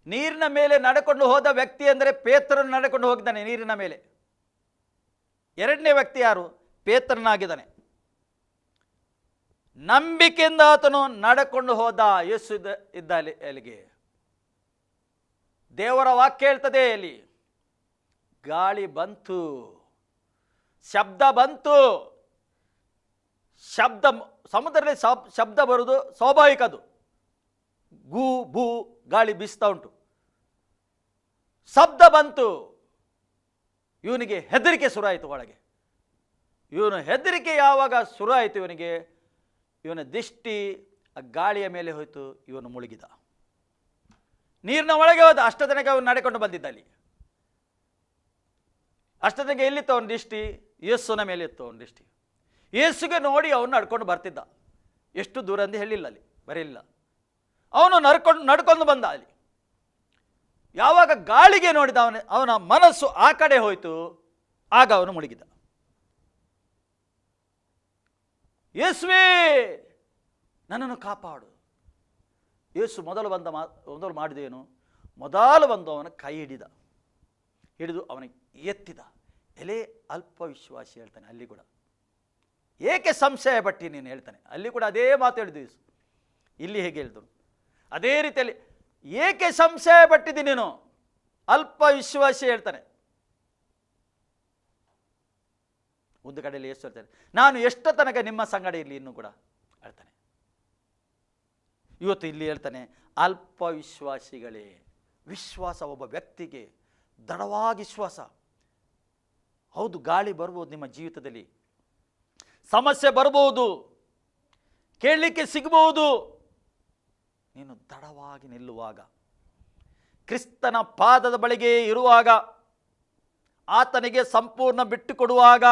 ನೀರಿನ ಮೇಲೆ ನಡ್ಕೊಂಡು ಹೋದ ವ್ಯಕ್ತಿ ಅಂದರೆ ಪೇತ್ರನು ನಡ್ಕೊಂಡು ಹೋಗಿದ್ದಾನೆ ನೀರಿನ ಮೇಲೆ. ಎರಡನೇ ವ್ಯಕ್ತಿ ಯಾರು? ಪೇತ್ರನಾಗಿದ್ದಾನೆ. ನಂಬಿಕೆಯಿಂದ ಆತನು ನಡ್ಕೊಂಡು ಹೋದ ಯೇಸು ಇದ್ದ ಇದ್ದ ಅಲ್ಲಿ ಅಲ್ಲಿಗೆ. ದೇವರ ವಾಕ್ಯ ಹೇಳ್ತದೆ ಅಲ್ಲಿ, ಗಾಳಿ ಬಂತು, ಶಬ್ದ ಬಂತು, ಶಬ್ದ ಸಮುದ್ರದಲ್ಲಿ ಶಬ್- ಶಬ್ದ ಬರುವುದು ಸ್ವಾಭಾವಿಕ ಅದು. ಗೂ, ಭೂ, ಗಾಳಿ ಬೀಸ್ತಾ ಉಂಟು. ಶಬ್ದ ಬಂತು, ಇವನಿಗೆ ಹೆದರಿಕೆ ಶುರುವಾಯಿತು ಒಳಗೆ. ಇವನು ಹೆದರಿಕೆ ಯಾವಾಗ ಶುರು ಆಯಿತು ಇವನಿಗೆ? ಇವನ ದೃಷ್ಟಿ ಆ ಗಾಳಿಯ ಮೇಲೆ ಹೋಯಿತು, ಇವನು ಮುಳುಗಿದ. ನೀರಿನ ಒಳಗೆ ಹೋದ ಅಷ್ಟ ತನಕ ಅವನು ನಡೆಕೊಂಡು ಬಂದಿದ್ದ ಅಲ್ಲಿ ಅಷ್ಟ ತನಕ ಎಲ್ಲಿತ್ತು ಅವನ ದೃಷ್ಟಿ? ಯೇಸುನ ಮೇಲೆ ಇತ್ತು ಅವನ ದೃಷ್ಟಿ. ಯೇಸುಗೆ ನೋಡಿ ಅವನು ನಡ್ಕೊಂಡು ಬರ್ತಿದ್ದ. ಎಷ್ಟು ದೂರ ಅಂತ ಹೇಳಿಲ್ಲ ಅಲ್ಲಿ, ಬರೀಲಿಲ್ಲ. ಅವನು ನಡ್ಕೊಂಡು ನಡ್ಕೊಂಡು ಬಂದ ಅಲ್ಲಿ. ಯಾವಾಗ ಗಾಳಿಗೆ ನೋಡಿದ ಅವನ ಅವನ ಮನಸ್ಸು ಆ ಕಡೆ ಹೋಯಿತು, ಆಗ ಅವನು ಮುಳುಗಿದ. ಯೇಸುವೇ, ನನ್ನನ್ನು ಕಾಪಾಡು. ಯೇಸು ಮೊದಲು ಬಂದ ಮಾ, ಮೊದಲು ಮಾಡಿದೇನು ಮೊದಲು ಬಂದು ಅವನ ಕೈ ಹಿಡಿದ. ಹಿಡಿದು ಅವನಿಗೆ ಎತ್ತಿದ. ಎಲೆ ಅಲ್ಪ ವಿಶ್ವಾಸಿ ಹೇಳ್ತಾನೆ, ಅಲ್ಲಿ ಕೂಡ. ಏಕೆ ಸಂಶಯ ಪಟ್ಟಿ ನೀನು ಹೇಳ್ತಾನೆ? ಅಲ್ಲಿ ಕೂಡ ಅದೇ ಮಾತು ಹೇಳಿದ್ದು ಯೇಸು. ಇಲ್ಲಿ ಹೇಗೆ ಹೇಳಿದನು ಅದೇ ರೀತಿಯಲ್ಲಿ ಏಕೆ ಸಂಶಯ ಪಟ್ಟಿದ್ದೀನಿ ನೀನು? ಅಲ್ಪ ವಿಶ್ವಾಸಿ ಹೇಳ್ತಾನೆ. ಒಂದು ಕಡೆಯಲ್ಲಿ ಎಷ್ಟು ಹೇಳ್ತಾರೆ ನಾನು ಎಷ್ಟು ತನಕ ನಿಮ್ಮ ಸಂಗಡ ಇರಲಿ, ಇನ್ನೂ ಕೂಡ, ಹೇಳ್ತಾನೆ. ಇವತ್ತು ಇಲ್ಲಿ ಹೇಳ್ತಾನೆ, ಅಲ್ಪ ವಿಶ್ವಾಸಿಗಳೇ, ವಿಶ್ವಾಸ ಒಬ್ಬ ವ್ಯಕ್ತಿಗೆ ದೃಢವಾಗಿ ವಿಶ್ವಾಸ. ಹೌದು, ಗಾಳಿ ಬರ್ಬೋದು ನಿಮ್ಮ ಜೀವಿತದಲ್ಲಿ, ಸಮಸ್ಯೆ ಬರ್ಬೋದು ಕೇಳಲಿಕ್ಕೆ ಸಿಗಬಹುದು. ನೀನು ದಡವಾಗಿ ನಿಲ್ಲುವಾಗ, ಕ್ರಿಸ್ತನ ಪಾದದ ಬಳಿಗೆ ಇರುವಾಗ, ಆತನಿಗೆ ಸಂಪೂರ್ಣ ಬಿಟ್ಟು ಕೊಡುವಾಗ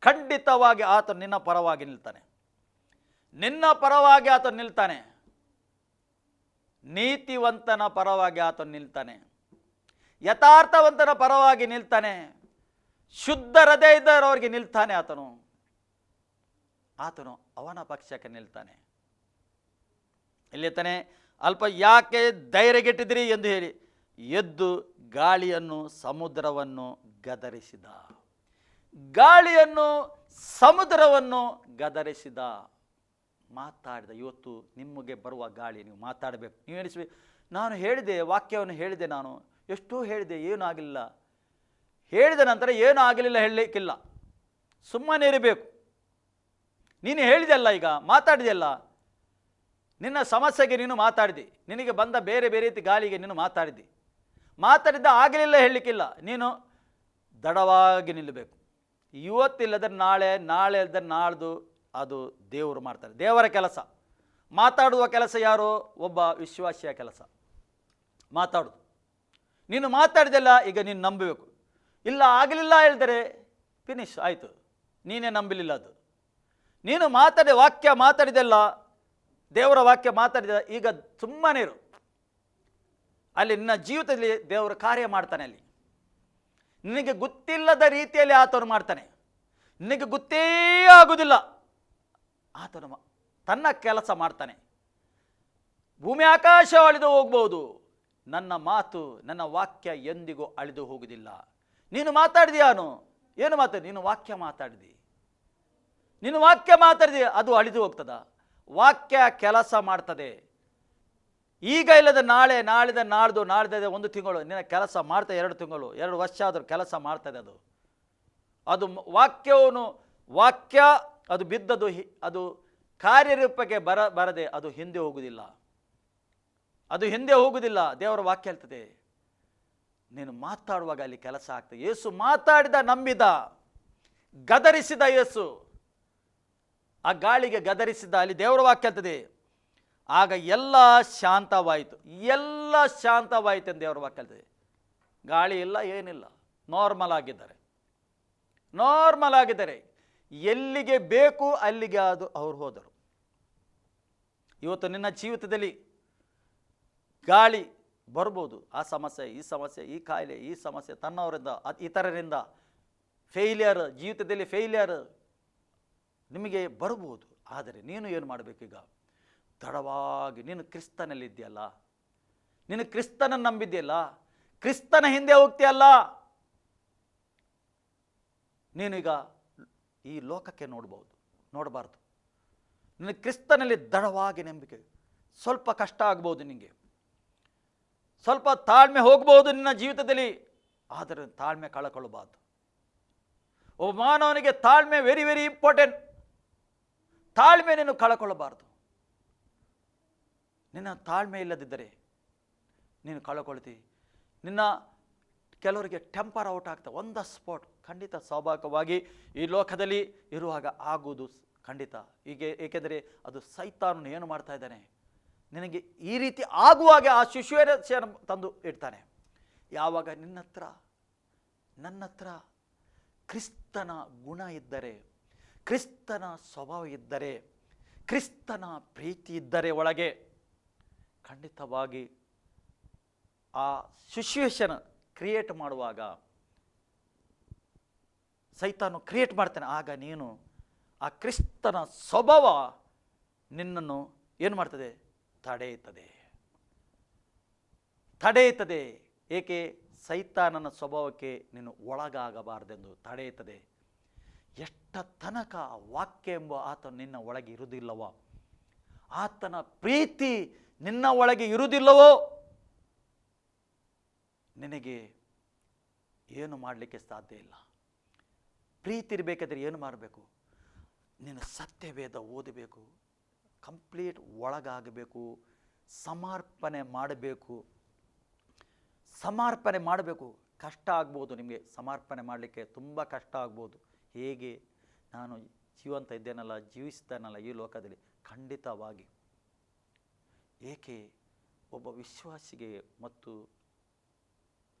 ಖಂಡಿತವಾಗಿ ಆತ ನಿನ್ನ ಪರವಾಗಿ ನಿಲ್ತಾನೆ. ನಿನ್ನ ಪರವಾಗಿ ಆತ ನಿಲ್ತಾನೆ. ನೀತಿವಂತನ ಪರವಾಗಿ ಆತ ನಿಲ್ತಾನೆ. ಯಥಾರ್ಥವಂತನ ಪರವಾಗಿ ನಿಲ್ತಾನೆ. ಶುದ್ಧ ಹೃದಯ ಇದ್ದವರವ್ರಿಗೆ ನಿಲ್ತಾನೆ ಆತನು. ಆತನು ಅವನ ಪಕ್ಷಕ್ಕೆ ನಿಲ್ತಾನೆ. ಇಲ್ಲಿರ್ತಾನೆ ಅಲ್ಪ ಯಾಕೆ ಧೈರ್ಯಗೆಟ್ಟಿದ್ರಿ ಎಂದು ಹೇಳಿ ಎದ್ದು ಗಾಳಿಯನ್ನು ಸಮುದ್ರವನ್ನು ಗದರಿಸಿದ. ಗಾಳಿಯನ್ನು, ಸಮುದ್ರವನ್ನು ಗದರಿಸಿದ. ಮಾತಾಡಿದ, ಇವತ್ತು ನಿಮಗೆ ಬರುವ ಗಾಳಿ, ನೀವು ಮಾತಾಡಬೇಕು. ನೀವು ಎಣಿಸ್ಬೇಕು. ನಾನು ಹೇಳಿದೆ, ವಾಕ್ಯವನ್ನು ಹೇಳಿದೆ ನಾನು. ಎಷ್ಟೋ ಹೇಳಿದೆ, ಏನೂ ಆಗಲಿಲ್ಲ ಹೇಳಿದ ನಂತರ, ಏನೂ ಆಗಲಿಲ್ಲ ಹೇಳಲಿಕ್ಕಿಲ್ಲ. ಸುಮ್ಮನೆ ಇರಬೇಕು. ನೀನು ಹೇಳಿದೆಲ್ಲ ಈಗ ಮಾತಾಡಿದೆಯಲ್ಲ ನಿನ್ನ ಸಮಸ್ಯೆಗೆ ನೀನು ಮಾತಾಡಿದೆ. ನಿನಗೆ ಬಂದ ಬೇರೆ ಬೇರೆ ರೀತಿ ಗಾಳಿಗೆ ನೀನು ಮಾತಾಡಿದೆ. ಮಾತಾಡಿದ್ದ ಆಗಲಿಲ್ಲ ಹೇಳಲಿಕ್ಕಿಲ್ಲ. ನೀನು ದಡವಾಗಿ ನಿಲ್ಲಬೇಕು. ಇವತ್ತಿಲ್ಲದ್ರೆ ನಾಳೆ ನಾಳೆ ಇಲ್ಲದ್ರೆ ನಾಳ್ದು ಅದು ದೇವರು ಮಾಡ್ತಾರೆ. ದೇವರ ಕೆಲಸ. ಮಾತಾಡುವ ಕೆಲಸ ಯಾರು? ಒಬ್ಬ ವಿಶ್ವಾಸಿಯ ಕೆಲಸ. ಮಾತಾಡೋದು. ನೀನು ಮಾತಾಡಿದೆಲ್ಲ ಈಗ ನೀನು ನಂಬಬೇಕು. ಇಲ್ಲ ಆಗಲಿಲ್ಲ ಹೇಳಿದರೆ ಫಿನಿಶ್ ಆಯಿತು. ನೀನೇ ನಂಬಲಿಲ್ಲ ಅದು. ನೀನು ಮಾತಾಡಿ ವಾಕ್ಯ ಮಾತಾಡಿದೆಲ್ಲ, ದೇವರ ವಾಕ್ಯ ಮಾತಾಡಿದ ಈಗ ಸುಮ್ಮನೆ ಇರು. ಅಲ್ಲಿ ನಿನ್ನ ಜೀವಿತದಲ್ಲಿ ದೇವರ ಕಾರ್ಯ ಮಾಡ್ತಾನೆ ಅಲ್ಲಿ. ನಿನಗೆ ಗೊತ್ತಿಲ್ಲದ ರೀತಿಯಲ್ಲಿ ಆತನು ಮಾಡ್ತಾನೆ. ನಿನಗೆ ಗೊತ್ತೇ ಆಗುವುದಿಲ್ಲ ಆತನು ತನ್ನ ಕೆಲಸ ಮಾಡ್ತಾನೆ. ಭೂಮಿ ಆಕಾಶ ಅಳಿದು ಹೋಗ್ಬೋದು. ನನ್ನ ಮಾತು, ನನ್ನ ವಾಕ್ಯ ಎಂದಿಗೂ ಅಳಿದು ಹೋಗುವುದಿಲ್ಲ ನೀನು ಮಾತಾಡಿದ್ಯಾನು ಏನು ಮಾತಾಡಿ ನೀನು ವಾಕ್ಯ ಮಾತಾಡಿದಿ. ನೀನು ವಾಕ್ಯ ಮಾತಾಡಿದೆ, ಅದು ಅಳಿದು ಹೋಗ್ತದ. ವಾಕ್ಯ ಕೆಲಸ ಮಾಡ್ತದೆ. ಈಗ ಇಲ್ಲದ ನಾಳೆ, ನಾಳಿದ ನಾಳ್ದು ನಾಳಿದ ಒಂದು ತಿಂಗಳು, ನಿನ್ನ ಕೆಲಸ ಮಾಡ್ತಾ ಎರಡು ತಿಂಗಳು, ಎರಡು ವರ್ಷ ಆದರೂ ಕೆಲಸ ಮಾಡ್ತದೆ ಅದು. ಅದು ವಾಕ್ಯವನ್ನು ವಾಕ್ಯ ಅದು ಬಿದ್ದದು ಅದು ಕಾರ್ಯರೂಪಕ್ಕೆ ಬರ, ಬರದೆ ಅದು ಹಿಂದೆ ಹೋಗುವುದಿಲ್ಲ. ಅದು ಹಿಂದೆ ಹೋಗುವುದಿಲ್ಲ, ದೇವರ ವಾಕ್ಯ ಹೇಳ್ತದೆ, ನೀನು ಮಾತಾಡುವಾಗ ಅಲ್ಲಿ ಕೆಲಸ ಆಗ್ತದೆ. ಯೇಸು ಮಾತಾಡಿದ, ನಂಬಿದ, ಗದರಿಸಿದ ಯೇಸು, ಆ ಗಾಳಿಗೆ ಗದರಿಸಿದ ಅಲ್ಲಿ ದೇವರ ವಾಕ್ಯ ಹೇಳ್ತದೆ ಆಗ ಎಲ್ಲ ಶಾಂತವಾಯಿತು. ಎಲ್ಲ ಶಾಂತವಾಯಿತು ಎಂದು ದೇವರ ವಾಕ್ಯ ಗಾಳಿ ಇಲ್ಲ, ಏನಿಲ್ಲ. ನಾರ್ಮಲ್ ಆಗಿದ್ದಾರೆ. ನಾರ್ಮಲ್ ಆಗಿದ್ದಾರೆ. ಎಲ್ಲಿಗೆ ಬೇಕು ಅಲ್ಲಿಗೆ ಅದು ಅವ್ರು ಹೋದರು. ಇವತ್ತು ನಿನ್ನ ಜೀವಿತದಲ್ಲಿ ಗಾಳಿ ಬರ್ಬೋದು. ಆ ಸಮಸ್ಯೆ, ಈ ಸಮಸ್ಯೆ, ಈ ಕಾಯಿಲೆ, ಈ ಸಮಸ್ಯೆ ತನ್ನವರಿಂದ, ಇತರರಿಂದ ಫೇಲಿಯರ್ ಜೀವಿತದಲ್ಲಿ ಫೇಲಿಯರ್ ನಿಮಗೆ ಬರ್ಬೋದು. ಆದರೆ ನೀನು ಏನು ಮಾಡಬೇಕೀಗ ತಡವಾಗಿ ನೀನು ಕ್ರಿಸ್ತನಲ್ಲಿದ್ದೀಯಲ್ಲ? ನೀನು ಕ್ರಿಸ್ತನ ನಂಬಿದ್ಯಲ್ಲ ಕ್ರಿಸ್ತನ ಹಿಂದೆ ಹೋಗ್ತೀಯಲ್ಲ? ನೀನೀಗ ಈ ಲೋಕಕ್ಕೆ ನೋಡ್ಬೋದು, ನೋಡಬಾರ್ದು. ನಿನ್ನ ಕ್ರಿಸ್ತನಲ್ಲಿ ದೃಢವಾಗಿ ನಂಬಿಕೆ. ಸ್ವಲ್ಪ ಕಷ್ಟ ಆಗ್ಬೋದು ನಿನಗೆ. ಸ್ವಲ್ಪ ತಾಳ್ಮೆ ಹೋಗ್ಬೋದು ನಿನ್ನ ಜೀವಿತದಲ್ಲಿ. ಆದರೆ ತಾಳ್ಮೆ ಕಳಕೊಳ್ಳಬಾರ್ದು. ಒಬ್ಬ ಮಾನವನಿಗೆ ತಾಳ್ಮೆ ವೆರಿ ವೆರಿ ಇಂಪಾರ್ಟೆಂಟ್ ತಾಳ್ಮೆ ನೀನು ಕಳ್ಕೊಳ್ಳಬಾರ್ದು. ನಿನ್ನ ತಾಳ್ಮೆ ಇಲ್ಲದಿದ್ದರೆ ನೀನು ಕಳ್ಕೊಳ್ತಿ ನಿನ್ನ ಕೆಲವರಿಗೆ ಟೆಂಪರ್ ಔಟ್ ಆಗ್ತಾ, ಒಂದ ಸ್ಪಾಟ್ ಖಂಡಿತ ಸ್ವಾಭಾವಿಕವಾಗಿ ಈ ಲೋಕದಲ್ಲಿ ಇರುವಾಗ ಆಗುವುದು ಸ್- ಖಂಡಿತ. ಹೀಗೆ, ಏಕೆಂದರೆ ಅದು ಸೈತಾನನು ಏನು ಮಾಡ್ತಾ ಇದ್ದಾನೆ? ನಿನಗೆ ಈ ರೀತಿ ಆಗುವಾಗ ಆ ಶಿಶುವೇನ ತಂದು ಇಡ್ತಾನೆ. ಯಾವಾಗ? ನಿನ್ನ ಹತ್ರ ನನ್ನ ಹತ್ರ ಕ್ರಿಸ್ತನ ಗುಣ ಇದ್ದರೆ, ಕ್ರಿಸ್ತನ ಸ್ವಭಾವ ಇದ್ದರೆ, ಕ್ರಿಸ್ತನ ಪ್ರೀತಿ ಇದ್ದರೆ ಒಳಗೆ ಖಂಡಿತವಾಗಿ ಆ ಸಿಚುವೇಶನ್ ಕ್ರಿಯೇಟ್ ಮಾಡುವಾಗ ಸೈತಾನು ಕ್ರಿಯೇಟ್ ಮಾಡ್ತಾನೆ, ಆಗ ನೀನು ಆ ಕ್ರಿಸ್ತನ ಸ್ವಭಾವ ನಿನ್ನನ್ನು ಏನು ಮಾಡ್ತದೆ? ತಡೆಯುತ್ತದೆ. ತಡೆಯುತ್ತದೆ. ಏಕೆ? ಸೈತಾನನ ಸ್ವಭಾವಕ್ಕೆ ನೀನು ಒಳಗಾಗಬಾರ್ದೆಂದು ತಡೆಯುತ್ತದೆ. ಎಷ್ಟ ತನಕ ವಾಕ್ಯ ಎಂಬ ಆತ ನಿನ್ನ ಒಳಗೆ ಇರುವುದಿಲ್ಲವ. ಆತನ ಪ್ರೀತಿ ನಿನ್ನ ಒಳಗೆ ಇರುವುದಿಲ್ಲವೋ? ನಿನಗೆ ಏನು ಮಾಡಲಿಕ್ಕೆ ಸಾಧ್ಯ ಇಲ್ಲ. ಪ್ರೀತಿ ಇರಬೇಕಾದ್ರೆ ಏನು ಮಾಡಬೇಕು? ನೀನು ಸತ್ಯವೇದ ಓದಬೇಕು, ಕಂಪ್ಲೀಟ್ ಒಳಗಾಗಬೇಕು, ಸಮರ್ಪಣೆ ಮಾಡಬೇಕು. ಸಮರ್ಪಣೆ ಮಾಡಬೇಕು. ಕಷ್ಟ ಆಗ್ಬೋದು ನಿಮಗೆ. ಸಮರ್ಪಣೆ ಮಾಡಲಿಕ್ಕೆ ತುಂಬ ಕಷ್ಟ ಆಗ್ಬೋದು. ಹೇಗೆ? ನಾನು ಜೀವಂತ ಇದ್ದೇನಲ್ಲ ಜೀವಿಸ್ತೇನಲ್ಲ ಈ ಲೋಕದಲ್ಲಿ. ಖಂಡಿತವಾಗಿ. ಏಕೆ ಒಬ್ಬ ವಿಶ್ವಾಸಿಗೆ ಮತ್ತು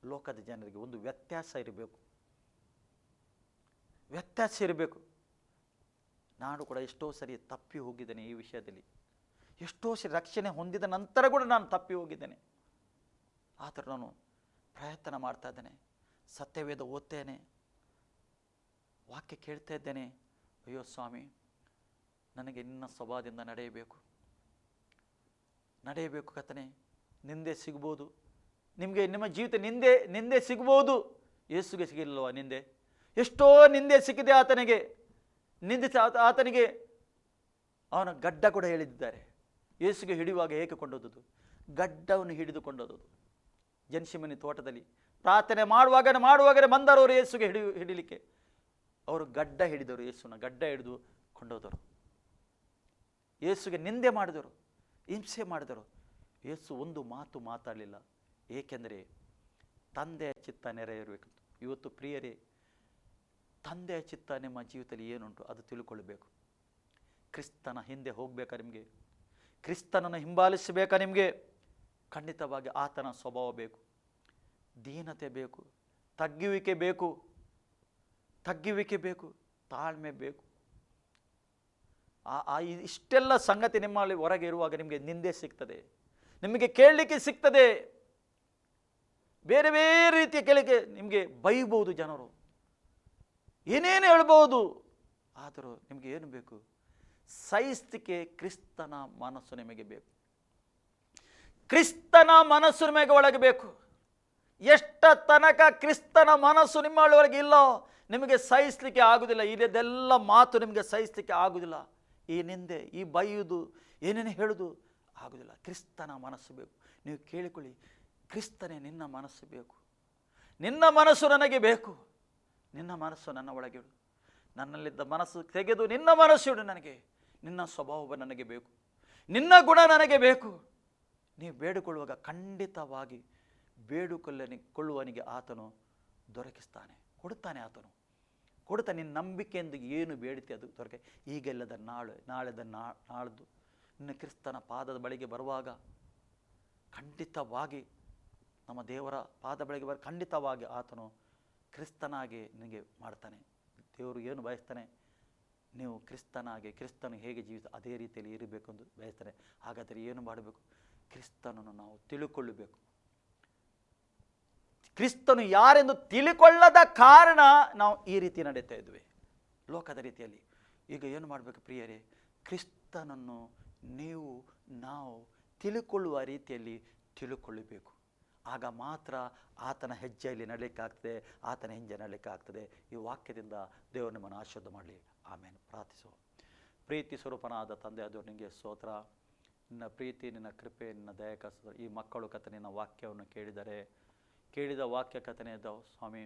ಲೋಕದ ಜನರಿಗೆ ಒಂದು ವ್ಯತ್ಯಾಸ ಇರಬೇಕು? ವ್ಯತ್ಯಾಸ ಇರಬೇಕು. ನಾನು ಕೂಡ ಎಷ್ಟೋ ಸರಿ ತಪ್ಪಿ ಹೋಗಿದ್ದೇನೆ ಈ ವಿಷಯದಲ್ಲಿ. ಎಷ್ಟೋ ಸರಿ ರಕ್ಷಣೆ ಹೊಂದಿದ ನಂತರ ಕೂಡ ನಾನು ತಪ್ಪಿ ಹೋಗಿದ್ದೇನೆ. ಆದರೂ ನಾನು ಪ್ರಯತ್ನ ಮಾಡ್ತಾ ಇದ್ದೇನೆ. ಸತ್ಯವೇದ ಓದ್ತೇನೆ. ವಾಕ್ಯ ಕೇಳ್ತಾ ಇದ್ದೇನೆ. ಅಯ್ಯೋ ಸ್ವಾಮಿ, ನನಗೆ ನಿನ್ನ ಸ್ವಭಾವದಿಂದ ನಡೆಯಬೇಕು. ನಡೆಯಬೇಕು ಕಥನೆ ನಿಂದೆ ಸಿಗ್ಬೋದು. ನಿಮಗೆ ನಿಮ್ಮ ಜೀವಿತ ನಿಂದೆ ನಿಂದೆ ಸಿಗ್ಬೋದು. ಯೇಸುಗೆ ಸಿಗಿಲ್ಲವ ನಿಂದೆ. ಎಷ್ಟೋ ನಿಂದೆ ಸಿಕ್ಕಿದೆ ಆತನಿಗೆ. ನಿಂದೆ ಆತ ಆತನಿಗೆ. ಅವನ ಗಡ್ಡ ಕೂಡ ಹೇಳಿದ್ದಾರೆ. ಯೇಸುಗೆ ಹಿಡಿಯುವಾಗ ಏಕೆ ಕೊಂಡೋದದು? ಗಡ್ಡವನ್ನು ಹಿಡಿದುಕೊಂಡೋದದು ಜನ್ಸಿಮನಿ ತೋಟದಲ್ಲಿ. ಪ್ರಾರ್ಥನೆ ಮಾಡುವಾಗ ಮಾಡುವಾಗಲೇ ಅವರು ಯೇಸುಗೆ ಹಿಡಿ, ಹಿಡಿಲಿಕ್ಕೆ. ಅವರು ಗಡ್ಡ ಹಿಡಿದರು, ಯೇಸುನ ಗಡ್ಡ ಹಿಡಿದು ಕೊಂಡೋದರು. ಯೇಸುಗೆ ನಿಂದೆ ಮಾಡಿದರು. ಹಿಂಸೆ ಮಾಡಿದರು. ಯೇಸು ಒಂದು ಮಾತು ಮಾತಾಡಲಿಲ್ಲ. ಏಕೆಂದರೆ ತಂದೆಯ ಚಿತ್ತ ನೆರವೇರಬೇಕು ಇವತ್ತು ಪ್ರಿಯರೇ ತಂದೆಯ ಚಿತ್ತ ನಿಮ್ಮ ಜೀವಿತದಲ್ಲಿ ಏನುಂಟು ಅದು ತಿಳ್ಕೊಳ್ಬೇಕು. ಕ್ರಿಸ್ತನ ಹಿಂದೆ ಹೋಗಬೇಕಾ ನಿಮಗೆ? ಕ್ರಿಸ್ತನನ್ನು ಹಿಂಬಾಲಿಸಬೇಕಾ ನಿಮಗೆ? ಖಂಡಿತವಾಗಿ ಆತನ ಸ್ವಭಾವ ಬೇಕು. ದೀನತೆ ಬೇಕು. ತಗ್ಗುವಿಕೆ ಬೇಕು. ತಗ್ಗುವಿಕೆ ಬೇಕು. ತಾಳ್ಮೆ ಬೇಕು. ಆ ಇಷ್ಟೆಲ್ಲ ಸಂಗತಿ ನಿಮ್ಮಲ್ಲಿ ಹೊರಗೆ ಇರುವಾಗ ನಿಮಗೆ ನಿಂದೆ ಸಿಗ್ತದೆ. ನಿಮಗೆ ಕೇಳಲಿಕ್ಕೆ ಸಿಗ್ತದೆ. ಬೇರೆ ಬೇರೆ ರೀತಿಯ ಕೇಳಿಕೆ ನಿಮಗೆ ಬೈಬೋದು ಜನರು. ಏನೇನು ಹೇಳ್ಬೋದು. ಆದರೂ ನಿಮಗೆ ಏನು ಬೇಕು? ಸಹಿಸ್ತಿಕೆ ಕ್ರಿಸ್ತನ ಮನಸ್ಸು ನಿಮಗೆ ಬೇಕು. ಕ್ರಿಸ್ತನ ಮನಸ್ಸು ನಿಮಗೆ ಒಳಗೆ ಬೇಕು. ಎಷ್ಟ ತನಕ ಕ್ರಿಸ್ತನ ಮನಸ್ಸು ನಿಮ್ಮ ಒಳಗೆ ಇಲ್ಲೋ, ನಿಮಗೆ ಸಹಿಸ್ಲಿಕ್ಕೆ ಆಗುವುದಿಲ್ಲ ಇದೆಲ್ಲ ಮಾತು ನಿಮಗೆ ಸಹಿಸ್ಲಿಕ್ಕೆ ಆಗುವುದಿಲ್ಲ ಈ ನಿಂದೆ ಈ ಬೈಯುವುದು ಏನೇನು ಹೇಳುವುದು ಆಗುವುದಿಲ್ಲ ಕ್ರಿಸ್ತನ ಮನಸ್ಸು ಬೇಕು. ನೀವು ಕೇಳಿಕೊಳ್ಳಿ, ಕ್ರಿಸ್ತನೇ ನಿನ್ನ ಮನಸ್ಸು ಬೇಕು. ನಿನ್ನ ಮನಸ್ಸು ನನಗೆ ಬೇಕು. ನಿನ್ನ ಮನಸ್ಸು ನನ್ನ ಒಳಗಿಡು ನನ್ನಲ್ಲಿದ್ದ ಮನಸ್ಸು ತೆಗೆದು ನಿನ್ನ ಮನಸ್ಸು ಇಡು ನನಗೆ. ನಿನ್ನ ಸ್ವಭಾವ ನನಗೆ ಬೇಕು. ನಿನ್ನ ಗುಣ ನನಗೆ ಬೇಕು. ನೀವು ಬೇಡಿಕೊಳ್ಳುವಾಗ ಖಂಡಿತವಾಗಿ ಬೇಡಿಕೊಳ್ಳನಿ ಕೊಳ್ಳುವನಿಗೆ ಆತನು ದೊರಕಿಸ್ತಾನೆ, ಕೊಡುತ್ತಾನೆ ಆತನು. ಕೊಡುತ್ತಾನೆ ನಿನ್ನ ನಂಬಿಕೆಯಿಂದ ಏನು ಬೇಡಿತೆ ಅದು ದೊರಕೆ? ಈಗೆಲ್ಲದ ನಾಳೆ, ನಾಳೆದ ನಾ, ನಾಳ್ದು ನಿನ್ನ ಕ್ರಿಸ್ತನ ಪಾದದ ಬಳಿಗೆ ಬರುವಾಗ ಖಂಡಿತವಾಗಿ ನಮ್ಮ ದೇವರ ಪಾದ ಬಳಿಗೆ ಬರ, ಖಂಡಿತವಾಗಿ ಆತನು ಕ್ರಿಸ್ತನಾಗಿ ನಿನಗೆ ಮಾಡ್ತಾನೆ. ದೇವರು ಏನು ಬಯಸ್ತಾನೆ? ನೀವು ಕ್ರಿಸ್ತನಾಗಿ, ಕ್ರಿಸ್ತನು ಹೇಗೆ ಜೀವಿಸ ಅದೇ ರೀತಿಯಲ್ಲಿ ಇರಬೇಕೆಂದು ಬಯಸ್ತಾನೆ. ಹಾಗಾದರೆ ಏನು ಮಾಡಬೇಕು? ಕ್ರಿಸ್ತನನ್ನು ನಾವು ತಿಳುಕೊಳ್ಳಬೇಕು. ಕ್ರಿಸ್ತನು ಯಾರೆಂದು ತಿಳಿಕೊಳ್ಳದ ಕಾರಣ ನಾವು ಈ ರೀತಿ ನಡೀತಾ ಇದ್ವಿ. ಲೋಕದ ರೀತಿಯಲ್ಲಿ. ಈಗ ಏನು ಮಾಡಬೇಕು ಪ್ರಿಯರೇ? ಕ್ರಿಸ್ತನನ್ನು ನೀವು, ನಾವು ತಿಳಿಕೊಳ್ಳುವ ರೀತಿಯಲ್ಲಿ ತಿಳುಕೊಳ್ಳಬೇಕು. ಆಗ ಮಾತ್ರ ಆತನ ಹೆಜ್ಜೆಯಲ್ಲಿ ನಡಲಿಕ್ಕಾಗ್ತದೆ, ಆತನ ಹೆಜ್ಜೆ ನಡಲಿಕ್ಕಾಗ್ತದೆ. ಈ ವಾಕ್ಯದಿಂದ ದೇವರು ನಿಮ್ಮನ್ನು ಆಶೀರ್ವಾದ ಮಾಡಲಿ. ಆಮೇಲೆ ಪ್ರಾರ್ಥಿಸುವ ಪ್ರೀತಿ ಸ್ವರೂಪನಾದ ತಂದೆ ಅದು ನಿಮಗೆ ಸ್ತೋತ್ರ. ನಿನ್ನ ಪ್ರೀತಿ, ನಿನ್ನ ಕೃಪೆ, ನಿನ್ನ ದಯಕ ಈ ಮಕ್ಕಳು ಕತೆ ನಿನ್ನ ವಾಕ್ಯವನ್ನು ಕೇಳಿದರೆ ಕೇಳಿದ ವಾಕ್ಯ ಕಥನೆ ಸ್ವಾಮಿ,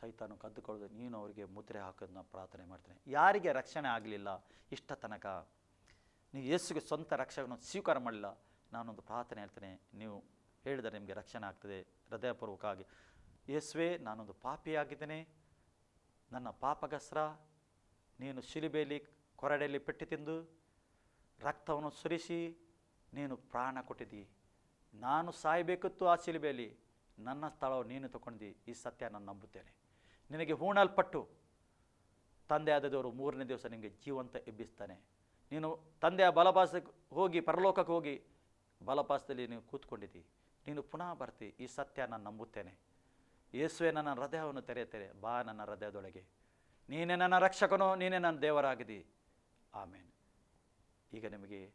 ಸೈತಾನು ಕದ್ದುಕೊಳ್ಳೋದು ನೀನು ಅವರಿಗೆ ಮುದ್ರೆ ಹಾಕೋದನ್ನ ಪ್ರಾರ್ಥನೆ ಮಾಡ್ತೇನೆ. ಯಾರಿಗೆ ರಕ್ಷಣೆ ಆಗಲಿಲ್ಲ, ಇಷ್ಟ ತನಕ? ನೀವು ಯೇಸುಗೆ ಸ್ವಂತ ರಕ್ಷಕನ ಸ್ವೀಕಾರ ಮಾಡಲಿಲ್ಲ, ನಾನೊಂದು ಪ್ರಾರ್ಥನೆ ಹೇಳ್ತೇನೆ. ನೀವು ಹೇಳಿದರೆ ನಿಮಗೆ ರಕ್ಷಣೆ ಆಗ್ತದೆ. ಹೃದಯಪೂರ್ವಕವಾಗಿ, ಯೇಸುವೆ, ನಾನೊಂದು ಪಾಪಿಯಾಗಿದ್ದೇನೆ. ನನ್ನ ಪಾಪಗಸ್ರ ನೀನು ಶಿಲುಬೆಯಲ್ಲಿ, ಕೊರಡೆಯಲ್ಲಿ ಪೆಟ್ಟು ತಿಂದು, ರಕ್ತವನ್ನು ಸುರಿಸಿ, ನೀನು ಪ್ರಾಣ ಕೊಟ್ಟಿದ್ದಿ. ನಾನು ಸಾಯಬೇಕಿತ್ತು ಆ ಶಿಲುಬೆಯಲ್ಲಿ. ನನ್ನ ಸ್ಥಳವು ನೀನು ತಗೊಂಡು ಈ ಸತ್ಯ ನಾನು ನಂಬುತ್ತೇನೆ. ನಿನಗೆ ಹೂಣಲ್ಪಟ್ಟು ತಂದೆ ಆದದವರು ಮೂರನೇ ದಿವಸ ನಿನಗೆ ಜೀವಂತ ಎಬ್ಬಿಸ್ತಾನೆ. ನೀನು ತಂದೆಯ ಬಲಪಾಸಕ್ಕೆ ಹೋಗಿ, ಪರಲೋಕಕ್ಕೆ ಹೋಗಿ ಬಲಪಾಸದಲ್ಲಿ ನೀನು ಕೂತ್ಕೊಂಡಿದ್ದಿ. ನೀನು ಪುನಃ ಬರ್ತಿ, ಈ ಸತ್ಯ ನಾನು ನಂಬುತ್ತೇನೆ. ಯೇಸುವೆ ನನ್ನ ಹೃದಯವನ್ನು ತೆರೆಯುತ್ತೇನೆ ಬಾ ನನ್ನ ಹೃದಯದೊಳಗೆ. ನೀನೇ ನನ್ನ ರಕ್ಷಕನು, ನೀನೇ ನನ್ನ ದೇವರಾಗಿದ್ದಿ. ಆಮೇನ್. ಈಗ ನಿಮಗೆ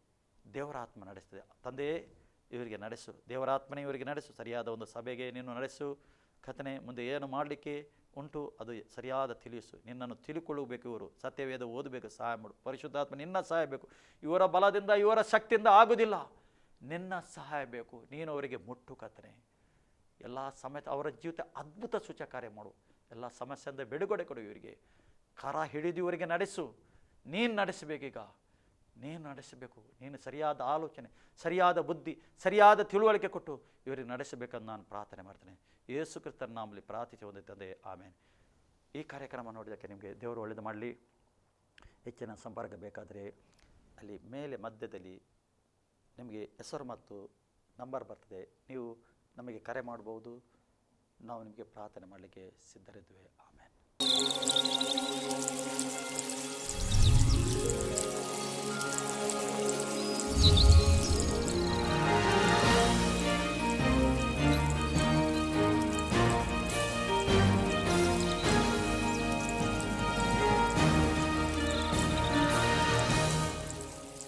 ದೇವರಾತ್ಮ ನಡೆಸ್ತದೆ. ತಂದೆಯೇ ಇವರಿಗೆ ನಡೆಸು. ದೇವರಾತ್ಮನೇ ಇವರಿಗೆ ನಡೆಸು. ಸರಿಯಾದ ಒಂದು ಸಭೆಗೆ ನೀನು ನಡೆಸು. ಕಥನೆ ಮುಂದೆ ಏನು ಮಾಡಲಿಕ್ಕೆ ಉಂಟು ಅದು ಸರಿಯಾದ ತಿಳಿಸು. ನಿನ್ನನ್ನು ತಿಳಿಕೊಳ್ಳಬೇಕು ಇವರು. ಸತ್ಯವೇದ ಓದಬೇಕು, ಸಹಾಯ ಮಾಡು. ಪರಿಶುದ್ಧಾತ್ಮ ನಿನ್ನ ಸಹಾಯ ಬೇಕು. ಇವರ ಬಲದಿಂದ, ಇವರ ಶಕ್ತಿಯಿಂದ ಆಗುವುದಿಲ್ಲ. ನಿನ್ನ ಸಹಾಯ ಬೇಕು. ನೀನು ಅವರಿಗೆ ಮುಟ್ಟು ಕಥನೆ ಎಲ್ಲ ಸಮೇತ ಅವರ ಜೀವಿತ ಅದ್ಭುತ ಸೂಚ ಕಾರ್ಯ ಮಾಡು. ಎಲ್ಲ ಸಮಸ್ಯೆಯಿಂದ ಬಿಡುಗಡೆ ಕೊಡು ಇವರಿಗೆ. ಕರ ಹಿಡಿದು ಇವರಿಗೆ ನಡೆಸು. ನೀನು ನಡೆಸಬೇಕೀಗ. ನೀನು ನಡೆಸಬೇಕು? ನೀನು ಸರಿಯಾದ ಆಲೋಚನೆ, ಸರಿಯಾದ ಬುದ್ಧಿ, ಸರಿಯಾದ ತಿಳುವಳಿಕೆ ಕೊಟ್ಟು ಇವರಿಗೆ ನಡೆಸಬೇಕಂದು ನಾನು ಪ್ರಾರ್ಥನೆ ಮಾಡ್ತೇನೆ. ಯೇಸು ಕ್ರಿಸ್ತನ ನಾಮಲ್ಲಿ ಪ್ರಾರ್ಥಿಸಿ ಒಂದು ತಂದೆ ಆಮೇಲೆ ಈ ಕಾರ್ಯಕ್ರಮ ನೋಡಿದಕ್ಕೆ ನಿಮಗೆ ದೇವರು ಒಳ್ಳೆಯದು ಮಾಡಲಿ. ಹೆಚ್ಚಿನ ಸಂಪರ್ಕ ಬೇಕಾದರೆ ಅಲ್ಲಿ ಮೇಲೆ ಮಧ್ಯದಲ್ಲಿ ನಿಮಗೆ ಹೆಸರು ಮತ್ತು ನಂಬರ್ ಬರ್ತದೆ. ನೀವು ನಮಗೆ ಕರೆ ಮಾಡ್ಬೋದು. ನಾವು ನಿಮಗೆ ಪ್ರಾರ್ಥನೆ ಮಾಡಲಿಕ್ಕೆ ಸಿದ್ಧರಿದ್ದೇವೆ. ಆಮೇಲೆ